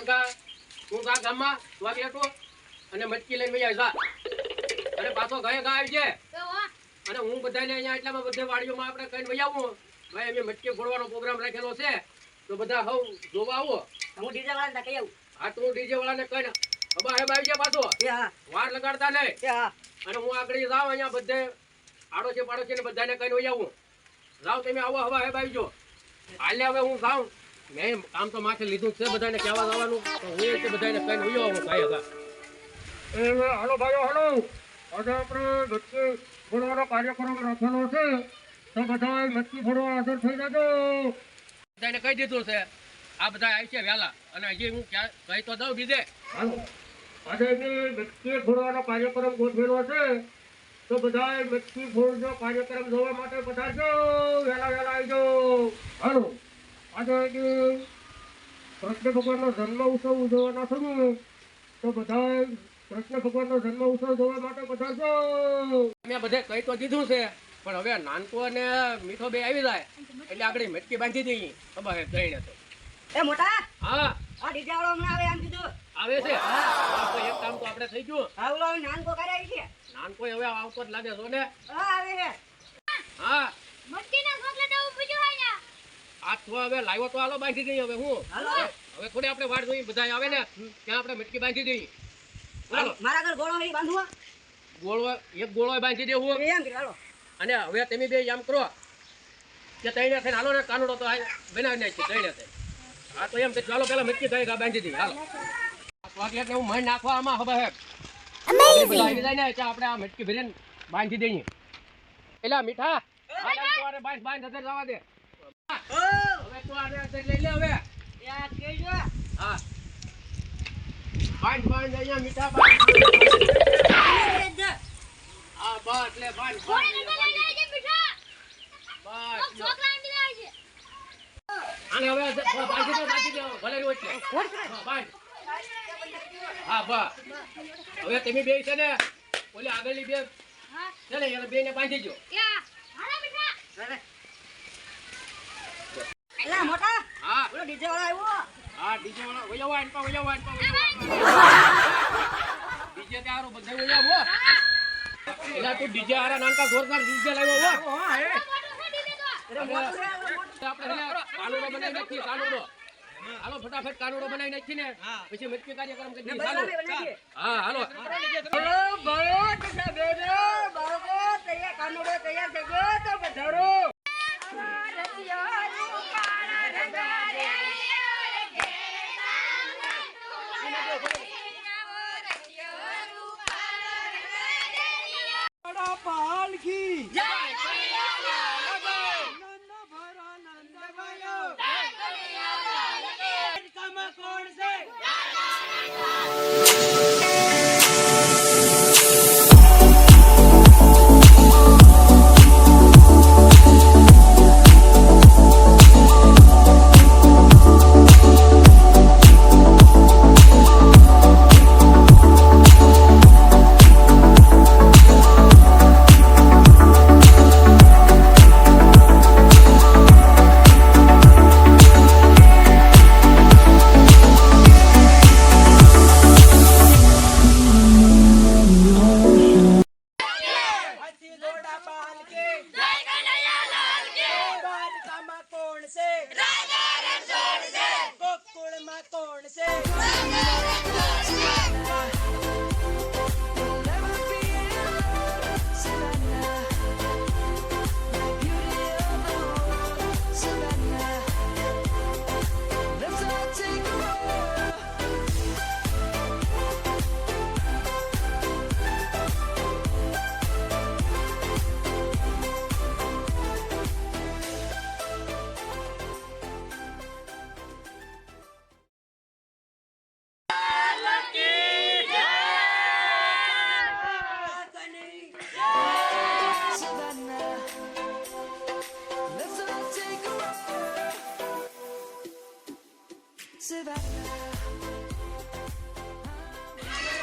નાનકા તું કા ગામમાં વાગ લેતો અને મટકી લઈને ભાઈ આવ્યા અને પાછો ગાય ગા આવી છે અને હું બધાને અહીંયા એટલામાં બધે વાડીઓમાં આપણે કહીને ભાઈ આવું. ભાઈ અમે મટકી ફોડવાનો પ્રોગ્રામ રાખેલો છે. તો બધા હવ જોવા આવો. હું ડીજે વાળાને કહી આવું. આ તું ડીજે વાળાને કહીને અબા હેબ આવી છે પાછો. એ હા. વાર લગાડતા નહીં. એ હા. અને હું આગળ જાઉં અહીંયા બધે આડોશી પાડોશી ને બધાને કહીને ભાઈ આવું. જાઓ તમે આવો હવા હેબ આવી જો હાલે હવે હું જાઉં. મેં કામ તો માથે લીધું છે બધાને કહેવા જવાનું. તો હું એ બધાને કહીને વહી આવું ભાઈ હતા એ હાલો ભાઈઓ હાલો. આજે આપણે મચ્છી ફોડવાનો કાર્યક્રમ રાખેલો છે. તો બધા મચ્છી ફોડવા હાજર થઈ જજો. બધાને કહી દીધું છે આ બધા આવી છે વહેલા અને હજી હું ક્યાં કહી તો દઉં બીજે. હાલો. આજે મચ્છી ફોડવાનો કાર્યક્રમ ગોઠવેલો છે તો બધા મચ્છી ફોડનો કાર્યક્રમ જોવા માટે પધારજો. વહેલા વહેલા આવજો. હાલો. આજે કૃષ્ણ ભગવાનનો જન્મ ઉત્સવ ઉજવવાના છું તો બધા કૃષ્ણ ભગવાનનો જન્મ ઉત્સવ જોવા માટે પધારજો. મેં બધે કહી તો દીધું છે પણ હવે નાનકો અને મીઠો બે આવી જાય એટલે આપણે મટકી બાંધી દઈએ. તમારે હે જઈને તો. એ મોટા! હા. આ ડીજે વાળો હમણાં આવે એમ કીધું. આવે છે? હા. તો એક કામ તો આપણે થઈ ગયું. હા ઓલો નાનકો કરે છે. નાનકો હવે આવતો જ લાગે છો ને? હા આવે છે હા મટકીના ચોકલેટ આવું બીજું હોય ને આ તો હવે લાવ્યો તો હાલો બાંધી દઈએ હવે હું. હવે થોડી આપણે વાડ જોઈએ બધા આવે ને? ત્યાં આપણે મટકી બાંધી દઈએ. મારા ઘર ગોળો બાંધવા. ગોળો એક ગોળો બાંધી એમ હાલો. અને હવે તમે બે એમ કરો. કે તઈને થઈને હાલો ને કાનુડો તો બનાવી નાખી તઈને થઈ હા તો એમ કે ચાલો પેલા મટકી થઈ બાંધી દઈએ. હાલો. ને હું મણ નાખવા આમાં હવે હે આવી જાય ને આપણે આ મટકી ભરીને બાંધી દઈએ. એટલે મીઠા? બાંધ બાંધ જવા દે. તો આને લઈ લે હવે. હા. બાંધ બાંધ અહીંયા મીઠા બાંધ હા બસ એટલે બાંધ હવે બાંધી દો બાંધી દો ભલે રહ્યો બાંધ હા બા હવે તમે બે છે ને ઓલી આગળની બે. એને બે ને બાંધી જો એલા મોટા. હા. ઓલો ડીજે વાળો આવ્યો. હા ડીજે વાળા. વયા વાન પા વયા વાન પા ડીજે તે હારો બધે વયા હો એલા તું ડીજે હારા નાનકા જોરદાર ડીજે લાવ્યો હો. મોટું ફોડી અરે મોટું રે, આપણે હેલા કાનુડો બનાવી નાખીએ કાનુડો. હાલો ફટાફટ કાનુડો બનાવી નાખી ને પછી મટકી કાર્યક્રમ કરી. હા હાલો. આપણા પાલખી. જય હાથી ઘોડા પાલ કે દ્વારકામાં કોણ છે ગોકુળમાં કોણ છે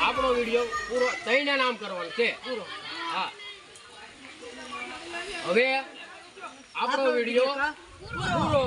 આપણો વીડિયો પૂરો તઈને નામ કરવાનું છે. પૂરો. હા. હવે આપણો વીડિયો પૂરો